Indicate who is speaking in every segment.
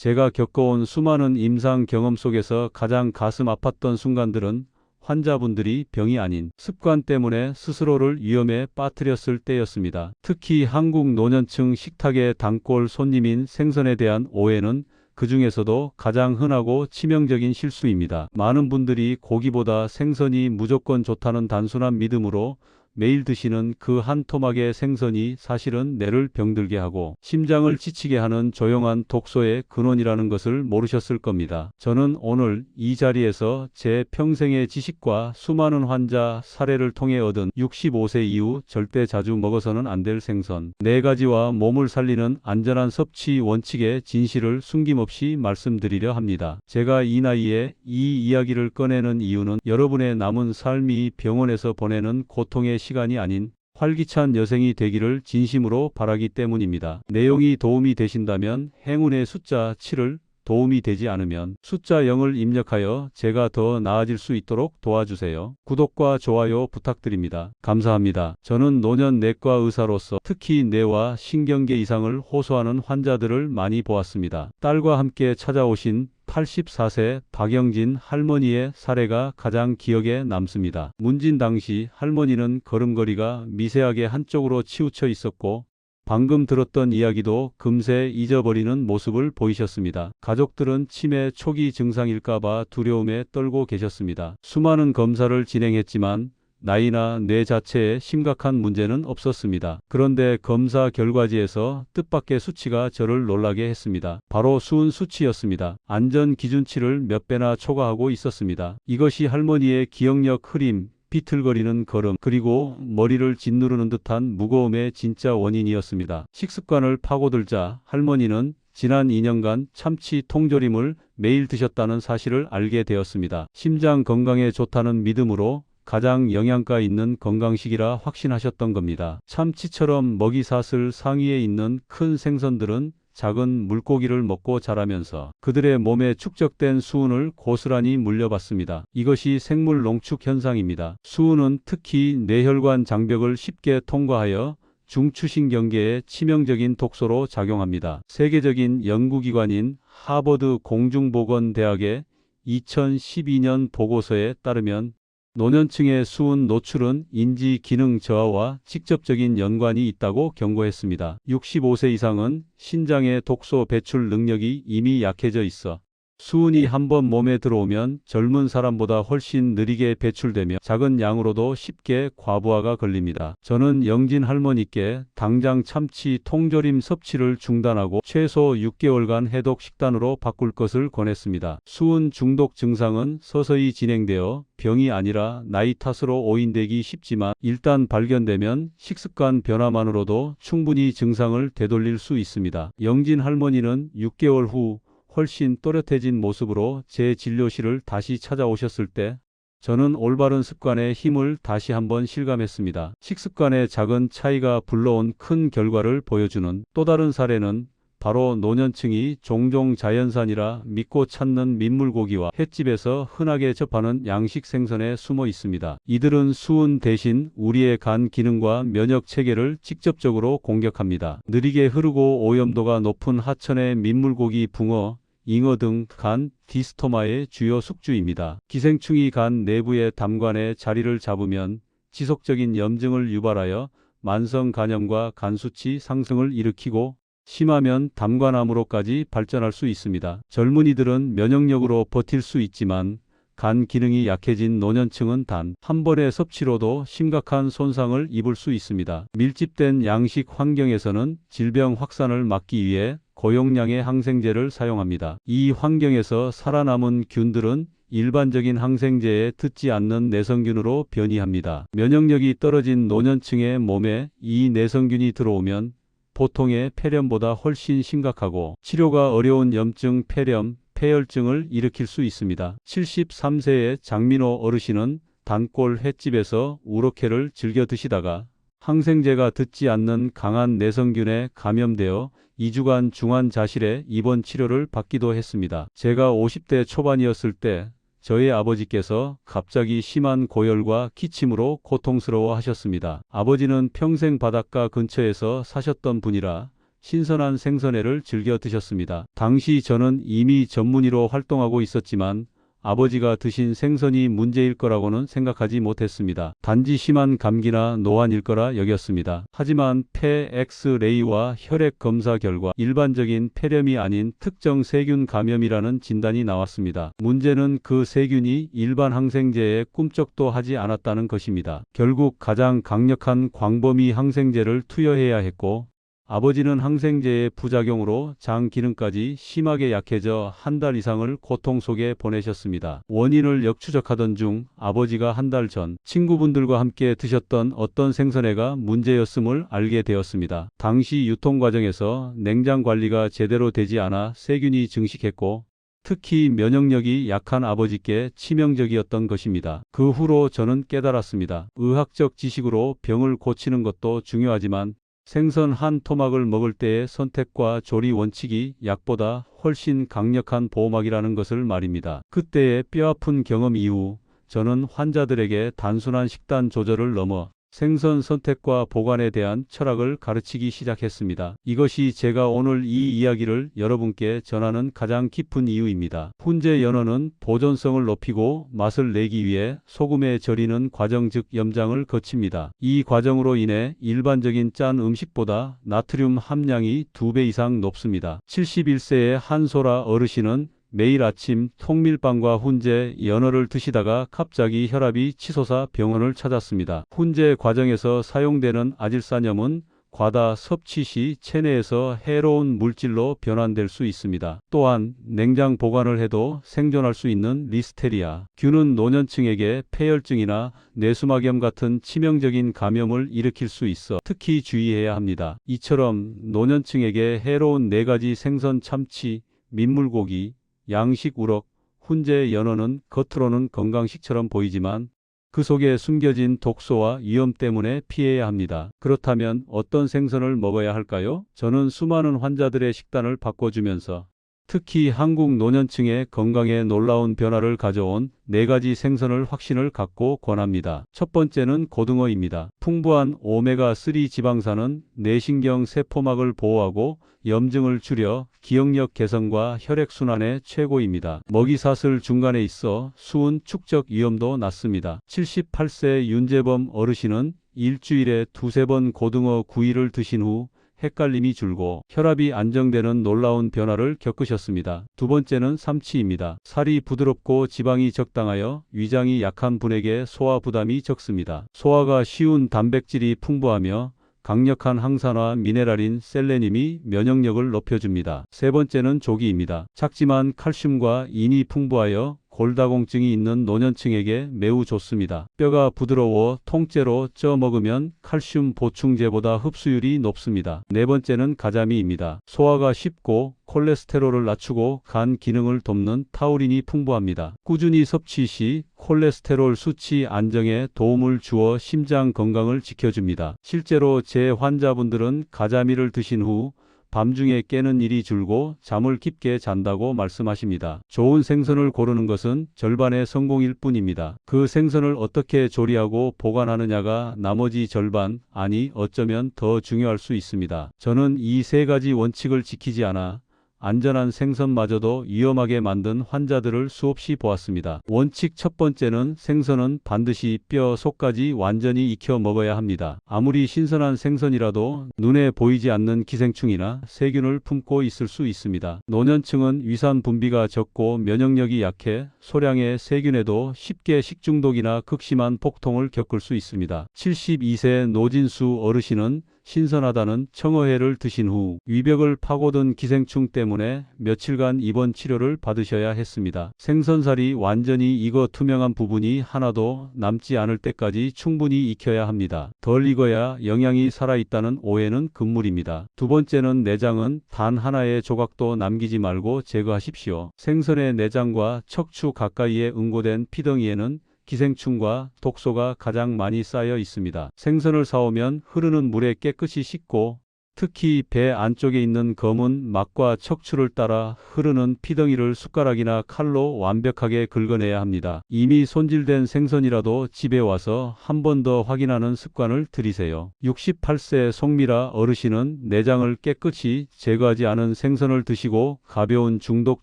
Speaker 1: 제가 겪어온 수많은 임상 경험 속에서 가장 가슴 아팠던 순간들은 환자분들이 병이 아닌 습관 때문에 스스로를 위험에 빠뜨렸을 때였습니다. 특히 한국 노년층 식탁의 단골 손님인 생선에 대한 오해는 그 중에서도 가장 흔하고 치명적인 실수입니다. 많은 분들이 고기보다 생선이 무조건 좋다는 단순한 믿음으로 매일 드시는 그 한 토막의 생선이 사실은 뇌를 병들게 하고 심장을 지치게 하는 조용한 독소의 근원이라는 것을 모르셨을 겁니다. 저는 오늘 이 자리에서 제 평생의 지식과 수많은 환자 사례를 통해 얻은 65세 이후 절대 자주 먹어서는 안 될 생선 네 가지와 몸을 살리는 안전한 섭취 원칙의 진실을 숨김없이 말씀드리려 합니다. 제가 이 나이에 이 이야기를 꺼내는 이유는 여러분의 남은 삶이 병원에서 보내는 고통의 시간이 아닌 활기찬 여생이 되기를 진심으로 바라기 때문입니다. 내용이 도움이 되신다면 행운의 숫자 7을 도움이 되지 않으면 숫자 0을 입력하여 제가 더 나아질 수 있도록 도와주세요. 구독과 좋아요 부탁드립니다. 감사합니다. 저는 노년 내과 의사로서 특히 뇌와 신경계 이상을 호소하는 환자들을 많이 보았습니다. 딸과 함께 찾아오신 84세 박영진 할머니의 사례가 가장 기억에 남습니다. 문진 당시 할머니는 걸음걸이가 미세하게 한쪽으로 치우쳐 있었고 방금 들었던 이야기도 금세 잊어버리는 모습을 보이셨습니다. 가족들은 치매 초기 증상일까봐 두려움에 떨고 계셨습니다. 수많은 검사를 진행했지만 나이나 뇌 자체에 심각한 문제는 없었습니다. 그런데 검사 결과지에서 뜻밖의 수치가 저를 놀라게 했습니다. 바로 수은 수치였습니다. 안전 기준치를 몇 배나 초과하고 있었습니다. 이것이 할머니의 기억력 흐림, 비틀거리는 걸음, 그리고 머리를 짓누르는 듯한 무거움의 진짜 원인이었습니다. 식습관을 파고들자 할머니는 지난 2년간 참치 통조림을 매일 드셨다는 사실을 알게 되었습니다. 심장 건강에 좋다는 믿음으로 가장 영양가 있는 건강식이라 확신하셨던 겁니다. 참치처럼 먹이 사슬 상위에 있는 큰 생선들은 작은 물고기를 먹고 자라면서 그들의 몸에 축적된 수은을 고스란히 물려받습니다. 이것이 생물 농축 현상입니다. 수은은 특히 뇌혈관 장벽을 쉽게 통과하여 중추신경계에 치명적인 독소로 작용합니다. 세계적인 연구기관인 하버드 공중보건대학의 2012년 보고서에 따르면 노년층의 수은 노출은 인지 기능 저하와 직접적인 연관이 있다고 경고했습니다. 65세 이상은 신장의 독소 배출 능력이 이미 약해져 있어 수은이 한번 몸에 들어오면 젊은 사람보다 훨씬 느리게 배출되며 작은 양으로도 쉽게 과부하가 걸립니다. 저는 영진 할머니께 당장 참치 통조림 섭취를 중단하고 최소 6개월간 해독 식단으로 바꿀 것을 권했습니다. 수은 중독 증상은 서서히 진행되어 병이 아니라 나이 탓으로 오인되기 쉽지만 일단 발견되면 식습관 변화만으로도 충분히 증상을 되돌릴 수 있습니다. 영진 할머니는 6개월 후 훨씬 또렷해진 모습으로 제 진료실을 다시 찾아오셨을 때 저는 올바른 습관의 힘을 다시 한번 실감했습니다. 식습관의 작은 차이가 불러온 큰 결과를 보여주는 또 다른 사례는 바로 노년층이 종종 자연산이라 믿고 찾는 민물고기와 횟집에서 흔하게 접하는 양식 생선에 숨어 있습니다. 이들은 수은 대신 우리의 간 기능과 면역 체계를 직접적으로 공격합니다. 느리게 흐르고 오염도가 높은 하천의 민물고기, 붕어, 잉어 등 간 디스토마의 주요 숙주입니다. 기생충이 간 내부의 담관에 자리를 잡으면 지속적인 염증을 유발하여 만성 간염과 간 수치 상승을 일으키고 심하면 담관암으로까지 발전할 수 있습니다. 젊은이들은 면역력으로 버틸 수 있지만 간 기능이 약해진 노년층은 단 한 번의 섭취로도 심각한 손상을 입을 수 있습니다. 밀집된 양식 환경에서는 질병 확산을 막기 위해 고용량의 항생제를 사용합니다. 이 환경에서 살아남은 균들은 일반적인 항생제에 듣지 않는 내성균으로 변이합니다. 면역력이 떨어진 노년층의 몸에 이 내성균이 들어오면 보통의 폐렴보다 훨씬 심각하고 치료가 어려운 염증, 폐렴, 폐혈증을 일으킬 수 있습니다. 73세의 장민호 어르신은 단골 횟집에서 우로케를 즐겨 드시다가 항생제가 듣지 않는 강한 내성균에 감염되어 2주간 중환자실에 입원 치료를 받기도 했습니다. 제가 50대 초반이었을 때 저희 아버지께서 갑자기 심한 고열과 기침으로 고통스러워 하셨습니다. 아버지는 평생 바닷가 근처에서 사셨던 분이라 신선한 생선회를 즐겨 드셨습니다. 당시 저는 이미 전문의로 활동하고 있었지만 아버지가 드신 생선이 문제일 거라고는 생각하지 못했습니다. 단지 심한 감기나 노안일 거라 여겼습니다. 하지만 폐 엑스레이와 혈액 검사 결과 일반적인 폐렴이 아닌 특정 세균 감염이라는 진단이 나왔습니다. 문제는 그 세균이 일반 항생제에 꿈쩍도 하지 않았다는 것입니다. 결국 가장 강력한 광범위 항생제를 투여해야 했고 아버지는 항생제의 부작용으로 장 기능까지 심하게 약해져 한 달 이상을 고통 속에 보내셨습니다. 원인을 역추적하던 중 아버지가 한 달 전 친구분들과 함께 드셨던 어떤 생선회가 문제였음을 알게 되었습니다. 당시 유통 과정에서 냉장 관리가 제대로 되지 않아 세균이 증식했고 특히 면역력이 약한 아버지께 치명적이었던 것입니다. 그 후로 저는 깨달았습니다. 의학적 지식으로 병을 고치는 것도 중요하지만 생선 한 토막을 먹을 때의 선택과 조리 원칙이 약보다 훨씬 강력한 보호막이라는 것을 말입니다. 그때의 뼈아픈 경험 이후 저는 환자들에게 단순한 식단 조절을 넘어 생선 선택과 보관에 대한 철학을 가르치기 시작했습니다. 이것이 제가 오늘 이 이야기를 여러분께 전하는 가장 깊은 이유입니다. 훈제 연어는 보존성을 높이고 맛을 내기 위해 소금에 절이는 과정 즉 염장을 거칩니다. 이 과정으로 인해 일반적인 짠 음식보다 나트륨 함량이 2배 이상 높습니다. 71세의 한소라 어르신은 매일 아침 통밀빵과 훈제 연어를 드시다가 갑자기 혈압이 치솟아 병원을 찾았습니다. 훈제 과정에서 사용되는 아질산염은 과다 섭취 시 체내에서 해로운 물질로 변환될 수 있습니다. 또한 냉장 보관을 해도 생존할 수 있는 리스테리아 균은 노년층에게 폐혈증이나 뇌수막염 같은 치명적인 감염을 일으킬 수 있어 특히 주의해야 합니다. 이처럼 노년층에게 해로운 네 가지 생선 참치, 민물고기, 양식 우럭, 훈제 연어는 겉으로는 건강식처럼 보이지만 그 속에 숨겨진 독소와 위험 때문에 피해야 합니다. 그렇다면 어떤 생선을 먹어야 할까요? 저는 수많은 환자들의 식단을 바꿔주면서 특히 한국 노년층의 건강에 놀라운 변화를 가져온 네 가지 생선을 확신을 갖고 권합니다. 첫 번째는 고등어입니다. 풍부한 오메가3 지방산은 뇌신경 세포막을 보호하고 염증을 줄여 기억력 개선과 혈액순환에 최고입니다. 먹이사슬 중간에 있어 수은 축적 위험도 낮습니다. 78세 윤재범 어르신은 일주일에 두세 번 고등어 구이를 드신 후 헷갈림이 줄고 혈압이 안정되는 놀라운 변화를 겪으셨습니다. 두 번째는 삼치입니다. 살이 부드럽고 지방이 적당하여 위장이 약한 분에게 소화 부담이 적습니다. 소화가 쉬운 단백질이 풍부하며 강력한 항산화 미네랄인 셀레늄이 면역력을 높여줍니다. 세 번째는 조기입니다. 작지만 칼슘과 인이 풍부하여 골다공증이 있는 노년층에게 매우 좋습니다. 뼈가 부드러워 통째로 쪄 먹으면 칼슘 보충제보다 흡수율이 높습니다. 네 번째는 가자미입니다. 소화가 쉽고 콜레스테롤을 낮추고 간 기능을 돕는 타우린이 풍부합니다. 꾸준히 섭취 시 콜레스테롤 수치 안정에 도움을 주어 심장 건강을 지켜줍니다. 실제로 제 환자분들은 가자미를 드신 후 밤중에 깨는 일이 줄고 잠을 깊게 잔다고 말씀하십니다. 좋은 생선을 고르는 것은 절반의 성공일 뿐입니다. 그 생선을 어떻게 조리하고 보관하느냐가 나머지 절반, 아니 어쩌면 더 중요할 수 있습니다. 저는 이 세 가지 원칙을 지키지 않아 안전한 생선마저도 위험하게 만든 환자들을 수없이 보았습니다. 원칙 첫 번째는 생선은 반드시 뼈, 속까지 완전히 익혀 먹어야 합니다. 아무리 신선한 생선이라도 눈에 보이지 않는 기생충이나 세균을 품고 있을 수 있습니다. 노년층은 위산 분비가 적고 면역력이 약해 소량의 세균에도 쉽게 식중독이나 극심한 폭통을 겪을 수 있습니다. 72세 노진수 어르신은 신선하다는 청어회를 드신 후 위벽을 파고든 기생충 때문에 며칠간 입원 치료를 받으셔야 했습니다. 생선살이 완전히 익어 투명한 부분이 하나도 남지 않을 때까지 충분히 익혀야 합니다. 덜 익어야 영양이 살아있다는 오해는 금물입니다. 두 번째는 내장은 단 하나의 조각도 남기지 말고 제거하십시오. 생선의 내장과 척추 가까이에 응고된 피덩이에는 기생충과 독소가 가장 많이 쌓여 있습니다. 생선을 사오면 흐르는 물에 깨끗이 씻고 특히 배 안쪽에 있는 검은 막과 척추를 따라 흐르는 피덩이를 숟가락이나 칼로 완벽하게 긁어내야 합니다. 이미 손질된 생선이라도 집에 와서 한 번 더 확인하는 습관을 들이세요. 68세 송미라 어르신은 내장을 깨끗이 제거하지 않은 생선을 드시고 가벼운 중독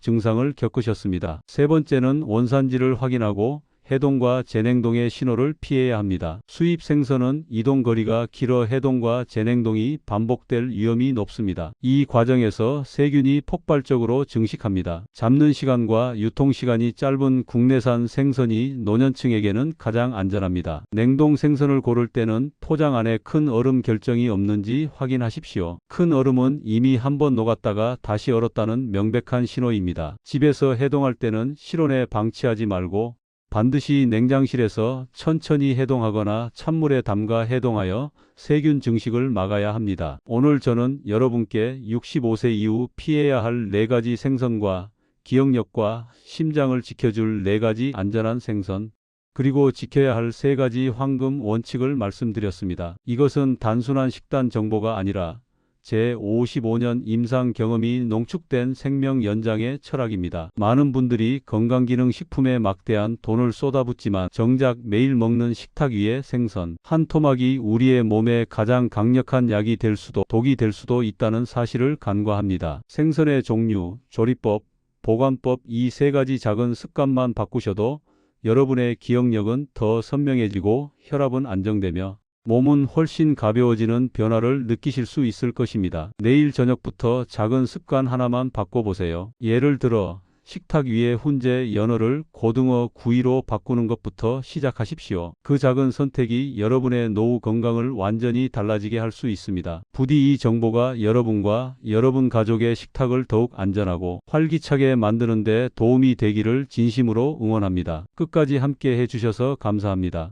Speaker 1: 증상을 겪으셨습니다. 세 번째는 원산지를 확인하고 해동과 재냉동의 신호를 피해야 합니다. 수입 생선은 이동 거리가 길어 해동과 재냉동이 반복될 위험이 높습니다. 이 과정에서 세균이 폭발적으로 증식합니다. 잡는 시간과 유통 시간이 짧은 국내산 생선이 노년층에게는 가장 안전합니다. 냉동 생선을 고를 때는 포장 안에 큰 얼음 결정이 없는지 확인하십시오. 큰 얼음은 이미 한 번 녹았다가 다시 얼었다는 명백한 신호입니다. 집에서 해동할 때는 실온에 방치하지 말고 반드시 냉장실에서 천천히 해동하거나 찬물에 담가 해동하여 세균 증식을 막아야 합니다. 오늘 저는 여러분께 65세 이후 피해야 할 4가지 생선과 기억력과 심장을 지켜줄 4가지 안전한 생선, 그리고 지켜야 할 3가지 황금 원칙을 말씀드렸습니다. 이것은 단순한 식단 정보가 아니라 제 55년 임상 경험이 농축된 생명 연장의 철학입니다. 많은 분들이 건강기능식품에 막대한 돈을 쏟아붓지만 정작 매일 먹는 식탁 위에 생선 한 토막이 우리의 몸에 가장 강력한 약이 될 수도 독이 될 수도 있다는 사실을 간과합니다. 생선의 종류, 조리법, 보관법 이 세 가지 작은 습관만 바꾸셔도 여러분의 기억력은 더 선명해지고 혈압은 안정되며 몸은 훨씬 가벼워지는 변화를 느끼실 수 있을 것입니다. 내일 저녁부터 작은 습관 하나만 바꿔보세요. 예를 들어 식탁 위에 훈제 연어를 고등어 구이로 바꾸는 것부터 시작하십시오. 그 작은 선택이 여러분의 노후 건강을 완전히 달라지게 할 수 있습니다. 부디 이 정보가 여러분과 여러분 가족의 식탁을 더욱 안전하고 활기차게 만드는 데 도움이 되기를 진심으로 응원합니다. 끝까지 함께 해주셔서 감사합니다.